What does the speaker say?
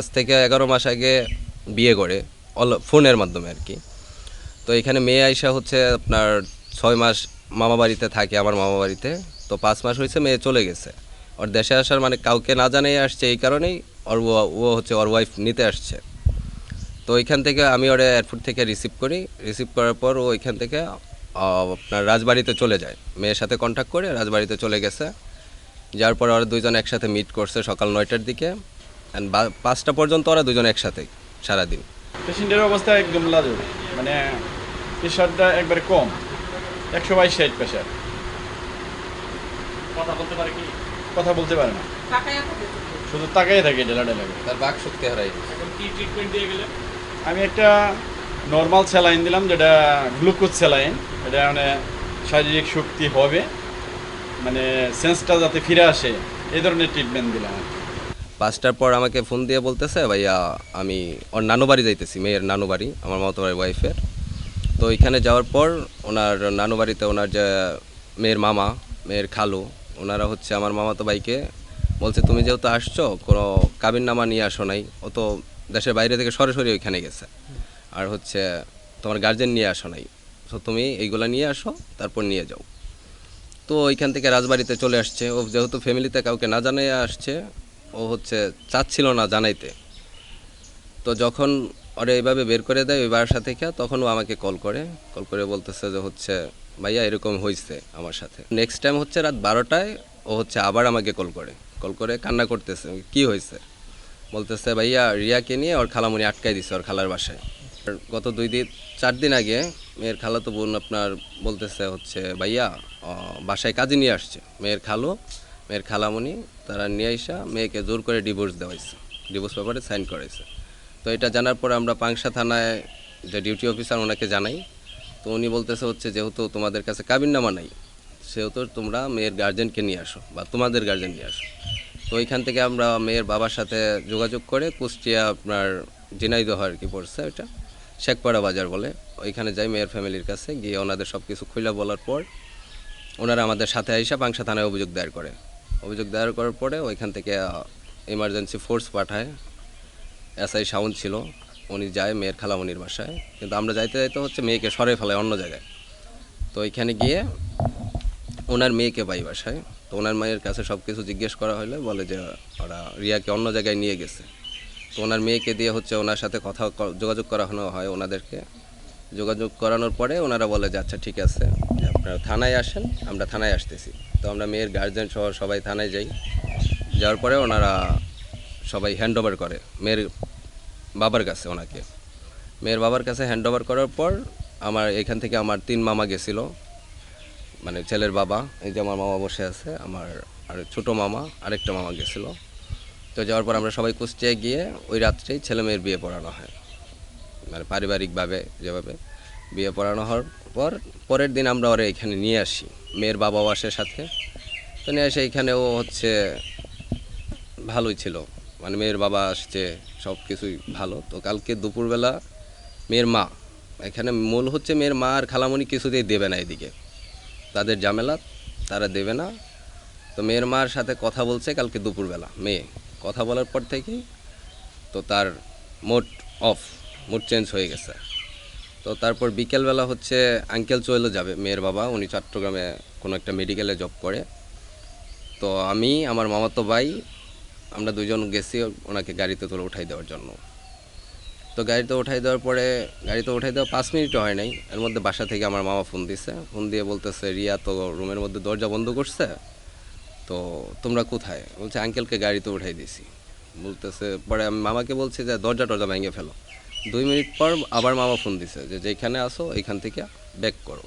আজ থেকে এগারো মাস আগে বিয়ে করে, অল ফোনের মাধ্যমে আর কি। তো এখানে মেয়ে আইসা হচ্ছে আপনার ছয় মাস মামা বাড়িতে থাকে, আমার মামা বাড়িতে। তো পাঁচ মাস হয়েছে মেয়ে চলে গেছে। ওর দেশে আসার মানে কাউকে না জানিয়ে আসছে এই কারণেই ওর ও হচ্ছে ওর ওয়াইফ নিতে আসছে। তো ওইখান থেকে আমি ওরা এয়ারপোর্ট থেকে রিসিভ করি। রিসিভ করার পর ও ওইখান থেকে আপনার রাজবাড়িতে চলে যায়। মেয়ের সাথে কন্ট্যাক্ট করে রাজবাড়িতে চলে গেছে। যার পর ওরা দুইজন একসাথে মিট করছে সকাল নয়টার দিকে। অ্যান্ড পাঁচটা পর্যন্ত ওরা দুজন একসাথে সারাদিন। পেশেন্টের অবস্থা একদম লাজুক। মানে প্রেশারটা একবারে কম। একশো বাইশ ষাট প্রেশার। কথা বলতে পারে কি? কথা বলতে পারে না। শুধু তাকাই থাকে ডেলা ডেলাকে তার বাক শক্তি হারাই কি ট্রিটমেন্ট দিয়ে গেলে? আমি একটা নর্মাল স্যালাইন দিলাম যেটা গ্লুকোজ স্যালাইন এটা মানে শারীরিক শক্তি হবে। মানে সেন্সটা যাতে ফিরে আসে এই ধরনের ট্রিটমেন্ট দিলাম আর কি। পাঁচটার পর আমাকে ফোন দিয়ে বলতেছে, ভাইয়া, আমি ওর নানু বাড়ি যাইতেছি, মেয়ের নানু বাড়ি, আমার মতো ওয়াইফের তো ওইখানে যাওয়ার পর ওনার নানু বাড়িতে ওনার যে মেয়ের মামা, মেয়ের খালু, ওনারা হচ্ছে আমার মামা তো ভাইকে বলছে, তুমি যেহেতু আসছো, কোনো কাবিন নামা নিয়ে আসো নাই, ও তো দেশের বাইরে থেকে সরাসরি ওইখানে গেছে। আর হচ্ছে তোমার গার্জেন নিয়ে আসো নাই। তো তুমি এইগুলা নিয়ে আসো, তারপর নিয়ে যাও। তো ওইখান থেকে রাজবাড়িতে চলে আসছে। ও যেহেতু ফ্যামিলিতে কাউকে না জানাই আসছে ও হচ্ছে চাচ্ছিল না জানাইতে। তো যখন ওরা এইভাবে বের করে দেয় ওই বাসা থেকে তখন ও আমাকে কল করে কল করে বলতেছে যে হচ্ছে, ভাইয়া, এরকম হয়েছে আমার সাথে। নেক্সট টাইম হচ্ছে রাত বারোটায় ও হচ্ছে আবার আমাকে কল করে। কল করে কান্না করতেছে, কি হয়েছে বলতেছে, ভাইয়া, রিয়াকে নিয়ে ওর খালামুনি আটকাই দিছে ওর খালার বাসায়। গত দুই দিন, চার দিন আগে মেয়ের খালা তো বোন আপনার বলতেছে হচ্ছে, ভাইয়া বাসায় কাজে নিয়ে আসছে। মেয়ের খালো মেয়ের খালামুনি, তারা নিয়ে আইসা মেয়েকে জোর করে ডিভোর্স দেওয়াইছে। ডিভোর্স পেপারে সাইন করাইছে। তো এটা জানার পর আমরা পাংশা থানায় যে ডিউটি অফিসার ওনাকে জানাই। তো উনি বলতেছে হচ্ছে, যেহেতু তোমাদের কাছে কাবিননামা নাই, সেহেতু তোমরা মেয়ের গার্জেনকে নিয়ে আসো বা তোমাদের গার্জেন নিয়ে আসো। তো ওইখান থেকে আমরা মেয়ের বাবার সাথে যোগাযোগ করে কুষ্টিয়া আপনার ঝিনাইদহ আর কি পড়ছে ওইটা। শেখপাড়া বাজার বলে। ওইখানে যাই মেয়ের ফ্যামিলির কাছে গিয়ে ওনাদের সব কিছু খুলে বলার পর ওনারা আমাদের সাথে আইসা পাংশা থানায় অভিযোগ দায়ের করে। অভিযোগ দায়ের করার পরে ওইখান থেকে ইমার্জেন্সি ফোর্স পাঠায়। এসআই সাউন্ড ছিল, উনি যায় মেয়ের খালামনির বাসায়। কিন্তু আমরা যাইতে যাইতে হচ্ছে মেয়েকে সরে ফেলায় অন্য জায়গায়। তো ওইখানে গিয়ে ওনার মেয়েকে পাই বাসায়। তো ওনার মায়ের কাছে সব কিছু জিজ্ঞেস করা হলে বলে যে, ওরা রিয়াকে অন্য জায়গায় নিয়ে গেছে। তো ওনার মেয়েকে দিয়ে হচ্ছে ওনার সাথে কথা যোগাযোগ করানো হয় ওনাদেরকে। যোগাযোগ করানোর পরে ওনারা বলে যে আচ্ছা ঠিক আছে। আপনারা থানায় আসেন, আমরা থানায় আসতেছি। তো আমরা মেয়ের গার্জেন সহ সবাই থানায় যাই। যাওয়ার পরে ওনারা সবাই হ্যান্ড ওভার করে। মেয়ের বাবার কাছে ওনাকে। মেয়ের বাবার কাছে হ্যান্ড ওভার করার পর আমার, এখান থেকে আমার তিন মামা গেছিল। মানে ছেলের বাবা, এই যে আমার মামা বসে আছে, আমার আর ছোটো মামা, আরেকটা মামা গেছিল। তো যাওয়ার পর আমরা সবাই কুষ্টিয়ায় গিয়ে ওই রাত্রেই ছেলে মেয়ের বিয়ে পড়ানো হয়। মানে পারিবারিকভাবে যেভাবে। বিয়ে পড়ানো হওয়ার পর, পরের দিন আমরা ওরা এখানে নিয়ে আসি, মেয়ের বাবাও আসে সাথে। তো নিয়ে এসে এখানে ও হচ্ছে ভালোই ছিল। মানে মেয়ের বাবা আসছে সব কিছুই ভালো। তো কালকে দুপুরবেলা মেয়ের মা, এখানে মূল হচ্ছে মেয়ের মা আর খালামণি কিছুতেই দেবে না এদিকে। তাদের ঝামেলা, তারা দেবে না। তো মেয়ের মার সাথে কথা বলছে কালকে দুপুরবেলা, মেয়ে। কথা বলার পর থেকেই তো তার মোট অফ মুড চেঞ্জ হয়ে গেছে। তো তারপর বিকেলবেলা হচ্ছে আঙ্কেল চলে যাবে, মেয়ের বাবা। উনি চট্টগ্রামে কোনো একটা মেডিকেলে জব করে। তো আমি, আমার মামাতো ভাই, আমরা দুজন গেছি ওনাকে গাড়িতে তুলে উঠাই দেওয়ার জন্য। তো গাড়িতে উঠাই দেওয়ার পরে, গাড়িতে উঠাই দেওয়া পাঁচ মিনিটও হয় নাই। এর মধ্যে বাসা থেকে আমার মামা ফোন দিছে। ফোন দিয়ে বলতেছে, রিয়া, তো রুমের মধ্যে দরজা বন্ধ করছে। তো তোমরা কোথায়? বলছে আঙ্কেলকে গাড়িতে উঠাই দিছি বলতেছে, পরে আমি মামাকে বলছি যে দরজা টরজা ভেঙে ফেলো। দুই মিনিট পর আবার মামা ফোন দিছে যে যেখানে আসো এখান থেকে ব্যাক করো।